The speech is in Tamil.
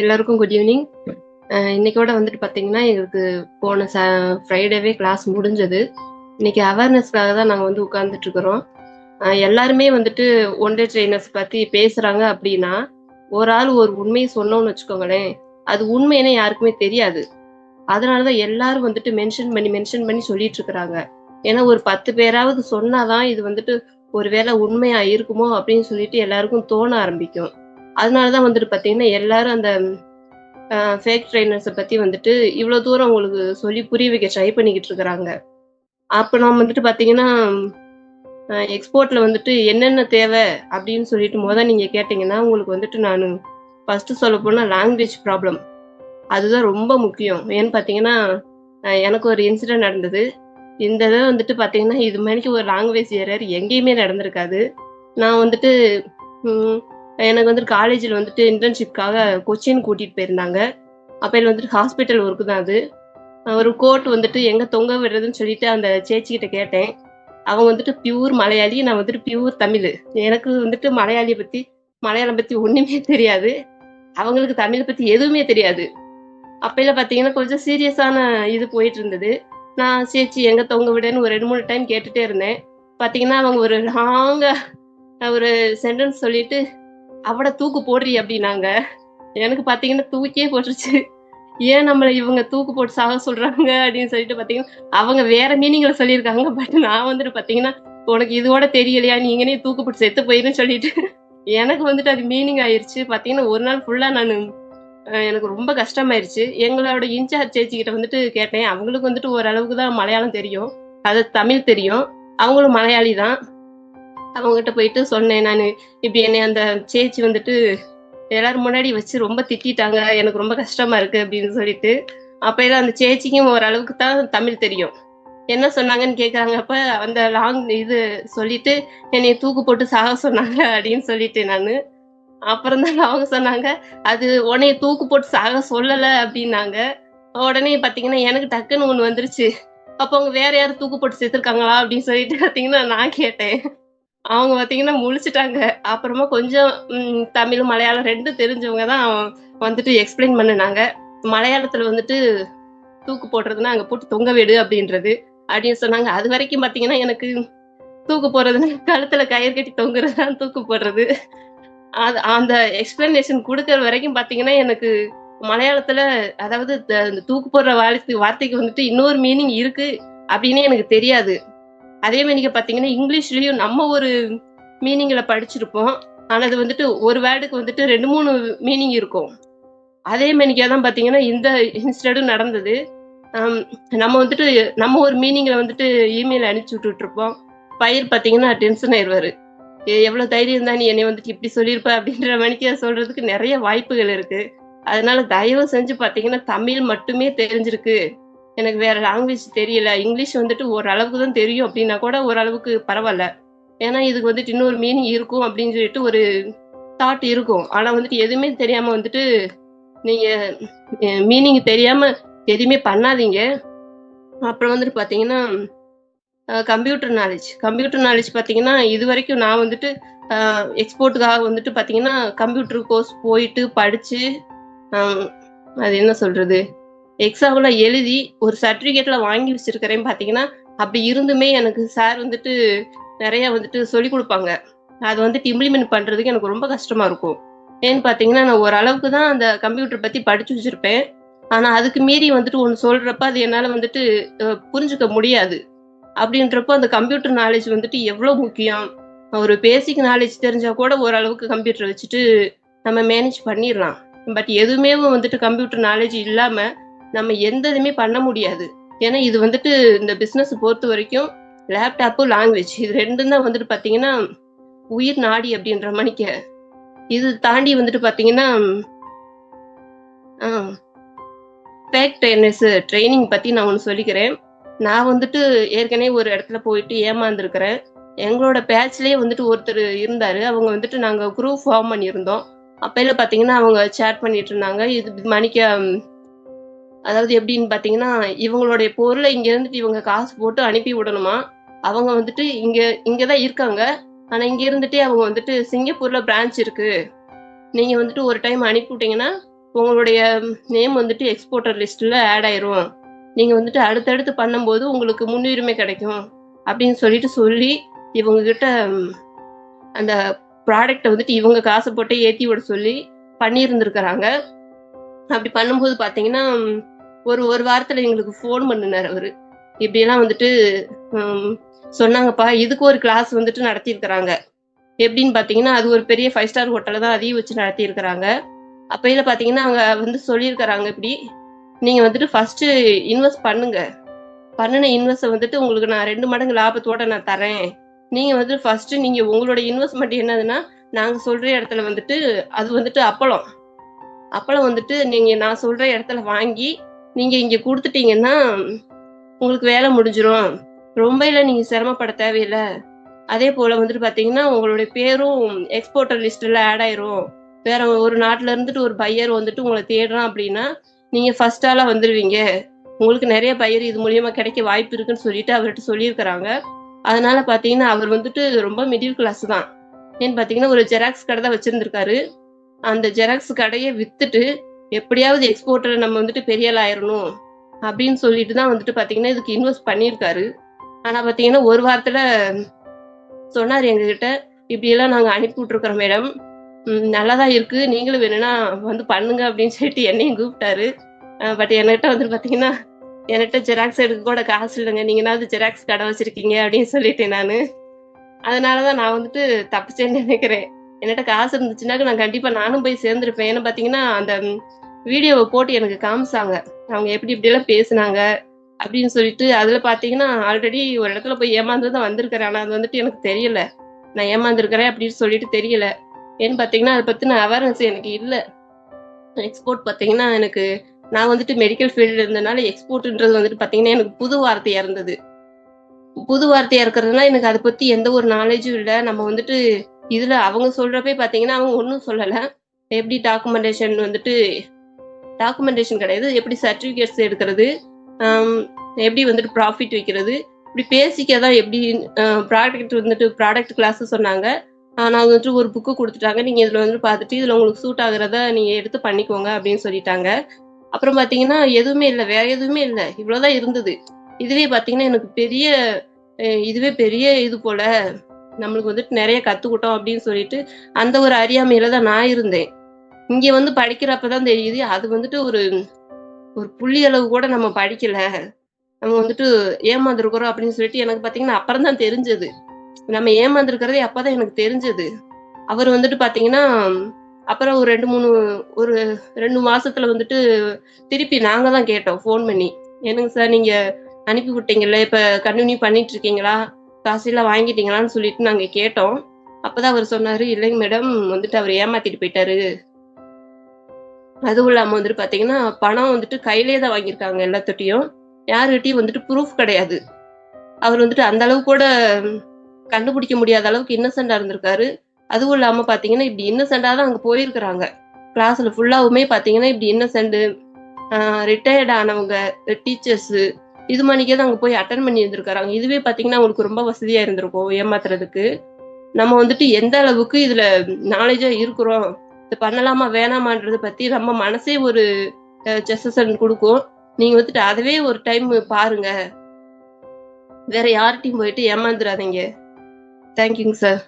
எல்லாருக்கும் குட் ஈவினிங் இன்னைக்கோட வந்துட்டு பார்த்தீங்கன்னா எங்களுக்கு போன ச ஃப்ரைடேவே கிளாஸ் முடிஞ்சது. இன்னைக்கு அவேர்னஸ்க்காக தான் நாங்கள் வந்து உட்கார்ந்துட்டு இருக்கிறோம். எல்லாருமே வந்துட்டு ஒன் டே ட்ரெயினர்ஸ் பற்றி பேசுகிறாங்க அப்படின்னா ஒரு ஆள் ஒரு உண்மையை சொன்னோம்னு வச்சுக்கோங்களேன். அது உண்மைன்னு யாருக்குமே தெரியாது. அதனால தான் எல்லாரும் வந்துட்டு மென்ஷன் பண்ணி மென்ஷன் பண்ணி சொல்லிட்டு இருக்கிறாங்க. ஏன்னா ஒரு பத்து பேராவது சொன்னாதான் இது வந்துட்டு ஒருவேளை உண்மையா இருக்குமோ அப்படின்னு சொல்லிட்டு எல்லாருக்கும் தோண ஆரம்பிக்கும். அதனால தான் வந்துட்டு பாத்தீங்கன்னா எல்லாரும் அந்த ஃபேக் ட்ரைனர்ஸை பற்றி வந்துட்டு இவ்வளோ தூரம் உங்களுக்கு சொல்லி புரிய வைக்க ட்ரை பண்ணிக்கிட்டு இருக்கிறாங்க. அப்போ நம்ம வந்துட்டு பார்த்தீங்கன்னா எக்ஸ்போர்ட்டில் வந்துட்டு என்னென்ன தேவை அப்படின்னு சொல்லிட்டு மொதல் நீங்கள் கேட்டிங்கன்னா உங்களுக்கு வந்துட்டு நான் ஃபஸ்ட்டு சொல்ல போனால் லாங்குவேஜ் ப்ராப்ளம் அதுதான் ரொம்ப முக்கியம். ஏன்னு பார்த்தீங்கன்னா எனக்கு ஒரு இன்சிடென்ட் நடந்தது. இந்த இதை வந்துட்டு பார்த்தீங்கன்னா இது மாதிரிக்கு ஒரு லாங்குவேஜ் ஏரியர் எங்கேயுமே நடந்திருக்காது. நான் வந்துட்டு எனக்கு வந்துட்டு காலேஜில் வந்துட்டு இன்டர்ன்ஷிப்காக கொச்சின் கூட்டிகிட்டு போயிருந்தாங்க. அப்போ வந்துட்டு ஹாஸ்பிட்டல் ஒர்க்கு தான் அது. ஒரு கோட் வந்துட்டு எங்கே தொங்க விடுறதுன்னு சொல்லிட்டு அந்த சேச்சிக்கிட்ட கேட்டேன். அவங்க வந்துட்டு பியூர் மலையாளி நான் வந்துட்டு பியூர் தமிழ். எனக்கு வந்துட்டு மலையாளியை பற்றி மலையாளம் பற்றி ஒன்றுமே தெரியாது. அவங்களுக்கு தமிழை பற்றி எதுவுமே தெரியாது. அப்பையில பார்த்தீங்கன்னா கொஞ்சம் சீரியஸான இது போயிட்டு இருந்தது. நான் சேச்சி எங்கே தொங்க விடன்னு ஒரு ரெண்டு மூணு டைம் கேட்டுகிட்டே இருந்தேன். பார்த்தீங்கன்னா அவங்க ஒரு லாங்காக ஒரு சென்டென்ஸ் சொல்லிட்டு அவட தூக்கு போடுறி அப்படின்னாங்க. எனக்கு பார்த்தீங்கன்னா தூக்கியே போட்டுருச்சு. ஏன் நம்மளை இவங்க தூக்கு போட்டு சாக சொல்றாங்க அப்படின்னு சொல்லிட்டு பாத்தீங்கன்னா அவங்க வேற மீனிங்ல சொல்லியிருக்காங்க. பட் நான் வந்துட்டு பார்த்தீங்கன்னா உனக்கு இதோட தெரியலையா? நீங்கனே தூக்கு போட்டு செத்து போயிருன்னு சொல்லிட்டு. எனக்கு வந்துட்டு அது மீனிங் ஆயிருச்சு. பார்த்தீங்கன்னா ஒரு நாள் ஃபுல்லா நான் எனக்கு ரொம்ப கஷ்டமாயிருச்சு. எங்களோட இன்சார்ஜ் சேச்சி கிட்ட வந்துட்டு கேட்டேன். அவங்களுக்கு வந்துட்டு ஓரளவுக்கு தான் மலையாளம் தெரியும். அது தமிழ் தெரியும். அவங்களும் மலையாளி தான். அவங்ககிட்ட போயிட்டு சொன்னேன். நான் இப்படி என்னை அந்த சேச்சி வந்துட்டு எல்லாரும் முன்னாடி வச்சு ரொம்ப திட்டாங்க எனக்கு ரொம்ப கஷ்டமா இருக்கு அப்படின்னு சொல்லிட்டு. அப்ப அந்த சேச்சிக்கும் ஓரளவுக்கு தான் தமிழ் தெரியும். என்ன சொன்னாங்கன்னு கேட்குறாங்க அப்ப அந்த லாங் இது சொல்லிட்டு என்னை தூக்கு போட்டு சாக சொன்னாங்க அப்படின்னு சொல்லிட்டு நான். அப்புறம் தான் அவங்க சொன்னாங்க அது உடனே தூக்கு போட்டு சாக சொல்லலை அப்படின்னாங்க. உடனே பார்த்தீங்கன்னா எனக்கு டக்குன்னு ஒன்று வந்துருச்சு. அப்போ அவங்க வேற யாரும் தூக்கு போட்டு சேர்த்துருக்காங்களா அப்படின்னு சொல்லிட்டு பார்த்தீங்கன்னா நான் கேட்டேன். அவங்க பார்த்தீங்கன்னா முழிச்சிட்டாங்க. அப்புறமா கொஞ்சம் தமிழ் மலையாளம் ரெண்டும் தெரிஞ்சவங்க தான் வந்துட்டு எக்ஸ்பிளைன் பண்ணினாங்க. மலையாளத்துல வந்துட்டு தூக்கு போடுறதுன்னா அங்கே போட்டு தொங்க வீடு அப்படின்றது. அப்படின்னு சொன்னாங்க. அது வரைக்கும் பார்த்தீங்கன்னா எனக்கு தூக்கு போடுறதுன்னா கழுத்துல கயிறு கட்டி தொங்குறது தான் தூக்கு போடுறது. அது அந்த எக்ஸ்பிளனேஷன் கொடுக்கற வரைக்கும் பார்த்தீங்கன்னா எனக்கு மலையாளத்துல அதாவது த- இந்த தூக்கு போடுற வார்த்தை வார்த்தைக்கு வந்துட்டு இன்னொரு மீனிங் இருக்கு அப்படின்னு எனக்கு தெரியாது. அதே மாதிரி பாத்தீங்கன்னா இங்கிலீஷ்லயும் நம்ம ஒரு மீனிங்ல படிச்சிருப்போம். ஆனா அது வந்துட்டு ஒரு வேர்டுக்கு வந்துட்டு ரெண்டு மூணு மீனிங் இருக்கும். அதே மாதிரிக்கா தான் பாத்தீங்கன்னா இந்த இன்சிடென்ட்டும் நடந்தது. நம்ம வந்துட்டு நம்ம ஒரு மீனிங்ல வந்துட்டு இமெயில் அனுப்பிச்சு விட்டுட்டு இருப்போம் பயிர் பாத்தீங்கன்னா டென்ஷன் ஆயிடுவாரு எ- எவ்வளவு தைரியம் தான் நீ என்னை வந்துட்டு இப்படி சொல்லியிருப்ப? அப்படின்ற மணிக்கு சொல்றதுக்கு நிறைய வாய்ப்புகள் இருக்கு. அதனால தயவு செஞ்சு பாத்தீங்கன்னா தமிழ் மட்டுமே தெரிஞ்சிருக்கு. எனக்கு வேற லாங்குவேஜ் தெரியல. இங்கிலீஷ் வந்துட்டு ஓரளவுக்கு தான் தெரியும் அப்படின்னா கூட ஓரளவுக்கு பரவாயில்ல. ஏன்னா இதுக்கு வந்துட்டு இன்னொரு மீனிங் இருக்கும் அப்படின்னு சொல்லிட்டு ஒரு தாட் இருக்கும். ஆனா வந்துட்டு எதுவுமே தெரியாம வந்துட்டு நீங்க மீனிங் தெரியாம எதுவுமே பண்ணாதீங்க. அப்புறம் வந்துட்டு பாத்தீங்கன்னா கம்ப்யூட்டர் நாலேஜ் கம்ப்யூட்டர் நாலேஜ் பாத்தீங்கன்னா இது வரைக்கும் நான் வந்துட்டு எக்ஸ்போர்ட்டுக்காக வந்துட்டு பாத்தீங்கன்னா கம்ப்யூட்டர் கோர்ஸ் போயிட்டு படிச்சு அது என்ன சொல்றது? எக்ஸாம்ல எழுதி ஒரு சர்டிபிகேட்ல வாங்கி வச்சிருக்கிறேன் பாத்தீங்கன்னா அப்படி இருந்துமே எனக்கு சார் வந்துட்டு நிறைய வந்துட்டு சொல்லி கொடுப்பாங்க. அது வந்துட்டு இம்ப்ளிமெண்ட் பண்றதுக்கு எனக்கு ரொம்ப கஷ்டமா இருக்கும். ஏன்னு பாத்தீங்கன்னா நான் ஓரளவுக்கு தான் அந்த கம்ப்யூட்டர் பத்தி படிச்சு வச்சிருப்பேன். ஆனா அதுக்கு மீறி வந்துட்டு ஒன்று சொல்றப்ப அது என்னால வந்துட்டு புரிஞ்சுக்க முடியாது. அப்படின்றப்போ அந்த கம்ப்யூட்டர் நாலேஜ் வந்துட்டு எவ்வளவு முக்கியம்? ஒரு பேசிக் நாலேஜ் தெரிஞ்சா கூட ஓரளவுக்கு கம்ப்யூட்டர் வச்சுட்டு நம்ம மேனேஜ் பண்ணிடலாம். பட் எதுவுமே வந்துட்டு கம்ப்யூட்டர் நாலேஜ் இல்லாமல் நம்ம எந்த இதுவுமே பண்ண முடியாது. ஏன்னா இது வந்துட்டு இந்த பிஸ்னஸ் பொறுத்த வரைக்கும் லேப்டாப்பு லாங்குவேஜ் இது ரெண்டும் தான் வந்துட்டு பார்த்தீங்கன்னா உயிர் நாடி அப்படின்ற மணிக்க. இது தாண்டி வந்துட்டு பார்த்தீங்கன்னா பேக் ட்ரைனர்ஸ் ட்ரைனிங் பற்றி நான் ஒன்று சொல்லிக்கிறேன். நான் வந்துட்டு ஏற்கனவே ஒரு இடத்துல போயிட்டு ஏமாந்துருக்கிறேன். எங்களோட பேட்ச்லேயே வந்துட்டு ஒருத்தர் இருந்தார். அவங்க வந்துட்டு நாங்கள் குரூப் ஃபார்ம் பண்ணியிருந்தோம். அப்பையில பார்த்தீங்கன்னா அவங்க சேட் பண்ணிட்டு இருந்தாங்க. இது மணிக்க அதாவது எப்படின்னு பாத்தீங்கன்னா இவங்களுடைய பொருளை இங்க இருந்துட்டு இவங்க காசு போட்டு அனுப்பி விடணுமா? அவங்க வந்துட்டு இங்க இங்கதான் இருக்காங்க. ஆனா இங்க இருந்துட்டே அவங்க வந்துட்டு சிங்கப்பூர்ல பிரான்ச் இருக்கு. நீங்க வந்துட்டு ஒரு டைம் அனுப்பி விட்டீங்கன்னா உங்களுடைய நேம் வந்துட்டு எக்ஸ்போர்ட்டர் லிஸ்ட்டில் ஆட் ஆயிரும். நீங்கள் வந்துட்டு அடுத்தடுத்து பண்ணும்போது உங்களுக்கு முன்னுரிமை கிடைக்கும். அப்படின்னு சொல்லிட்டு சொல்லி இவங்க கிட்ட அந்த ப்ராடக்ட்டை வந்துட்டு இவங்க காசை போட்டு ஏற்றி விட சொல்லி பண்ணியிருந்துருக்கிறாங்க. அப்படி பண்ணும்போது பார்த்தீங்கன்னா ஒரு ஒரு வாரத்தில் எங்களுக்கு ஃபோன் பண்ணினார் அவர். இப்படியெல்லாம் வந்துட்டு சொன்னாங்கப்பா இதுக்கு ஒரு கிளாஸ் வந்துட்டு நடத்தியிருக்கிறாங்க. எப்படின்னு பார்த்தீங்கன்னா அது ஒரு பெரிய ஃபைவ் ஸ்டார் ஹோட்டலில் தான் அதையும் வச்சு நடத்தியிருக்கிறாங்க. அப்பையில பார்த்தீங்கன்னா அவங்க வந்து சொல்லியிருக்கிறாங்க இப்படி நீங்கள் வந்துட்டு ஃபர்ஸ்ட் இன்வெஸ்ட் பண்ணுங்க. பண்ணின இன்வெஸ்ட்டை வந்துட்டு உங்களுக்கு நான் ரெண்டு மடங்கு லாபத்தோட நான் தரேன். நீங்கள் வந்துட்டு ஃபர்ஸ்ட் நீங்கள் உங்களோட இன்வெஸ்ட்மெண்ட் என்னதுன்னா நாங்கள் சொல்கிற இடத்துல வந்துட்டு அது வந்துட்டு அப்பளம். அப்பளம் வந்துட்டு நீங்கள் நான் சொல்கிற இடத்துல வாங்கி நீங்கள் இங்கே கொடுத்துட்டீங்கன்னா உங்களுக்கு வேலை முடிஞ்சிடும் ரொம்ப இல்லை நீங்கள் சிரமப்பட தேவையில்லை. அதே போல் வந்துட்டு பார்த்தீங்கன்னா உங்களுடைய பேரும் எக்ஸ்போர்ட்டர் லிஸ்ட்ல ஆட் ஆயிரும். வேற ஒரு நாட்டில் இருந்துட்டு ஒரு பையர் வந்துட்டு உங்களை தேடுறான் அப்படின்னா நீங்கள் ஃபர்ஸ்ட் ஆளா வந்துடுவீங்க உங்களுக்கு நிறைய பயிர் இது மூலியமா கிடைக்க வாய்ப்பு இருக்குன்னு சொல்லிட்டு அவர்கிட்ட சொல்லியிருக்கிறாங்க. அதனால பார்த்தீங்கன்னா அவர் வந்துட்டு ரொம்ப மிடில் கிளாஸ் தான். ஏன்னு பார்த்தீங்கன்னா ஒரு ஜெராக்ஸ் கடை தான் வச்சிருந்திருக்காரு. அந்த ஜெராக்ஸ் கடையை வித்துட்டு எப்படியாவது எக்ஸ்போர்ட்டரை நம்ம வந்துட்டு பெரிய ஆயிரணும் அப்படின்னு சொல்லிட்டு தான் வந்துட்டு பார்த்தீங்கன்னா இதுக்கு இன்வெஸ்ட் பண்ணியிருக்காரு. ஆனால் பார்த்தீங்கன்னா ஒரு வாரத்தில் சொன்னார் எங்ககிட்ட இப்படியெல்லாம் நாங்கள் அனுப்பி விட்ருக்குறோம் மேடம். நல்லதா இருக்கு. நீங்களும் வேணும்னா வந்து பண்ணுங்க அப்படின்னு சொல்லிட்டு என்னையும் கூப்பிட்டாரு. பட் என்கிட்ட வந்துட்டு பார்த்தீங்கன்னா என்கிட்ட ஜெராக்ஸ் எடுக்க கூட காசு இல்லைங்க. நீங்களாவது ஜெராக்ஸ் கடை வச்சிருக்கீங்க அப்படின்னு சொல்லிட்டேன் நான். அதனால தான் நான் வந்துட்டு தப்பிச்சேன்னு நினைக்கிறேன். என்கிட்ட காசு இருந்துச்சுன்னாக்க நான் கண்டிப்பாக நானும் போய் சேர்ந்துருப்பேன். ஏன்னா பாத்தீங்கன்னா அந்த வீடியோவை போட்டு எனக்கு காமிச்சாங்க. அவங்க எப்படி இப்படியெல்லாம் பேசுனாங்க அப்படின்னு சொல்லிட்டு அதில் பாத்தீங்கன்னா ஆல்ரெடி ஒரு இடத்துல போய் ஏமாந்து தான் வந்திருக்கிறேன் ஆனால் அது வந்துட்டு எனக்கு தெரியல. நான் ஏமாந்துருக்கிறேன் அப்படின்னு சொல்லிட்டு தெரியல. ஏன்னு பார்த்தீங்கன்னா அதை பத்தின அவேர்னஸ் எனக்கு இல்லை. எக்ஸ்போர்ட் பார்த்தீங்கன்னா எனக்கு நான் வந்துட்டு மெடிக்கல் ஃபீல்டில் இருந்தனால எக்ஸ்போர்ட்ன்றது வந்துட்டு பார்த்தீங்கன்னா எனக்கு புது வார்த்தையாக இருந்தது. புது வார்த்தையாக இருக்கிறதுனால எனக்கு அதை பற்றி எந்த ஒரு நாலேஜும் இல்லை. நம்ம வந்துட்டு இதில் அவங்க சொல்கிறப்பே பார்த்தீங்கன்னா அவங்க ஒன்றும் சொல்லலை. எப்படி டாக்குமெண்டேஷன் வந்துட்டு டாக்குமெண்டேஷன் கிடையாது. எப்படி சர்டிஃபிகேட்ஸ் எடுக்கிறது எப்படி வந்துட்டு ப்ராஃபிட் வைக்கிறது இப்படி பேசிக்க தான் எப்படி ப்ராடக்ட் வந்துட்டு ப்ராடக்ட் கிளாஸ் சொன்னாங்க. நான் வந்துட்டு ஒரு புக்கு கொடுத்துட்டாங்க. நீங்கள் இதில் வந்துட்டு பார்த்துட்டு இதில் உங்களுக்கு சூட் ஆகுறத நீங்கள் எடுத்து பண்ணிக்கோங்க அப்படின்னு சொல்லிட்டாங்க. அப்புறம் பார்த்தீங்கன்னா எதுவுமே இல்லை. வேற எதுவுமே இல்லை. இவ்வளோதான் இருந்தது. இதுவே பார்த்தீங்கன்னா எனக்கு பெரிய இதுவே பெரிய இது போல நம்மளுக்கு வந்துட்டு நிறைய கற்றுக்கிட்டோம் அப்படின்னு சொல்லிட்டு அந்த ஒரு அறியாமையில தான் நான் இருந்தேன். இங்கே வந்து படிக்கிறப்ப தான் தெரியுது அது வந்துட்டு ஒரு ஒரு புள்ளி அளவு கூட நம்ம படிக்கல. நம்ம வந்துட்டு ஏமாந்துருக்குறோம் அப்படின்னு சொல்லிட்டு எனக்கு பார்த்தீங்கன்னா அப்புறம் தான் தெரிஞ்சது. நம்ம ஏமாந்துருக்கிறதே அப்பதான் எனக்கு தெரிஞ்சது. அவர் வந்துட்டு பாத்தீங்கன்னா அப்புறம் ஒரு ரெண்டு மூணு ஒரு ரெண்டு மாசத்துல வந்துட்டு திருப்பி நாங்க தான் கேட்டோம் ஃபோன் பண்ணி. என்னங்க சார் நீங்க அனுப்பி விட்டீங்கல்ல இப்ப கண்டினியூ பண்ணிட்டு இருக்கீங்களா? காசில வாங்கிட்டீங்களான்னு சொல்லிட்டு நாங்க கேட்டோம். அப்பதான் அவர் சொன்னாரு இல்லைங்க மேடம் வந்துட்டு அவர் ஏமாத்திட்டு போயிட்டாரு. அதுவும் இல்லாம வந்துட்டு பாத்தீங்கன்னா பணம் வந்துட்டு கையிலே தான் வாங்கியிருக்காங்க எல்லாத்துட்டையும். யாருகிட்டயும் வந்துட்டு ப்ரூஃப் கிடையாது. அவர் வந்துட்டு அந்த அளவு கூட கண்டுபிடிக்க முடியாத அளவுக்கு இன்னசென்டா இருந்திருக்காரு. அதுவும் இல்லாம பாத்தீங்கன்னா இப்படி இன்னசென்டா தான் அங்க போயிருக்கிறாங்க. கிளாஸ்ல ஃபுல்லாவுமே பாத்தீங்கன்னா இப்படி இன்னசென்ட் ரிட்டையர்ட் ஆனவங்க டீச்சர்ஸ் இது மணிக்கே தான் அங்க போய் அட்டன் பண்ணி இருந்திருக்காங்க இதுவே பாத்தீங்கன்னா அவங்களுக்கு ரொம்ப வசதியா இருந்திருக்கும் ஏமாத்துறதுக்கு. நம்ம வந்துட்டு எந்த அளவுக்கு இதுல நாலேஜா இருக்கிறோம் இது பண்ணலாமா வேணாமான்றதை பத்தி நம்ம மனசே ஒரு செசன் கொடுக்கும். நீங்க வந்துட்டு அதவே ஒரு டைம் பாருங்க. வேற யார்கிட்டையும் போயிட்டு ஏமாந்துடாதீங்க தேங்க்யூங்க சார்